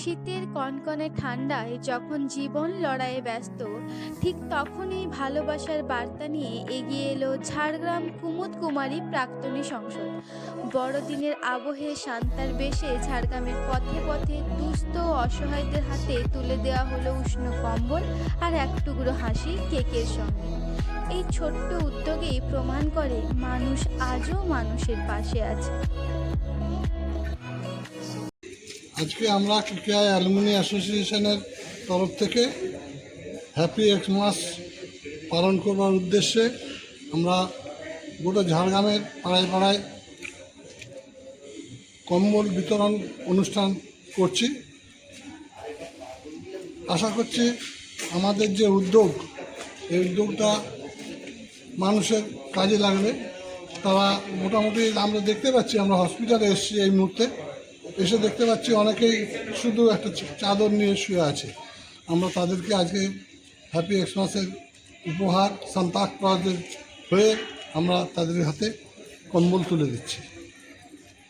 শীতের কনকনে ঠান্ডায় যখন জীবন লড়াইয়ে ব্যস্ত, ঠিক তখনই ভালোবাসার বার্তা নিয়ে এগিয়ে এলো ঝাড়গ্রাম কুমুদ কুমারী প্রাক্তনী সংসদ। বড়দিনের আবহে শান্তার বেশে ঝাড়গ্রামের পথে পথে দুস্থ অসহায়দের হাতে তুলে দেওয়া হলো উষ্ণ কম্বল আর এক টুকরো হাসি কেকের সঙ্গে। এই ছোট্ট উদ্যোগেই প্রমাণ করে মানুষ আজও মানুষের পাশে আছে। আজকে আমরা কেকেআই অ্যালুমিনি অ্যাসোসিয়েশনের তরফ থেকে হ্যাপি এক্স মাস পালন করবার উদ্দেশ্যে আমরা গোটা ঝাড়গ্রামের পাড়ায় পাড়ায় কম্বল বিতরণ অনুষ্ঠান করছি। আশা করছি আমাদের যে উদ্যোগ, এই উদ্যোগটা মানুষের কাজে লাগবে। তারা মোটামুটি আমরা দেখতে পাচ্ছি, আমরা হসপিটালে এসেছি এই মুহূর্তে। এসে দেখতে পাচ্ছি অনেকেই শুধু একটা চাদর নিয়ে শুয়ে আছে। আমরা তাদেরকে আজকে হ্যাপি এক্সমাসের উপহার সান্তা ক্লজের হয়ে আমরা তাদের হাতে কম্বল তুলে দিচ্ছি।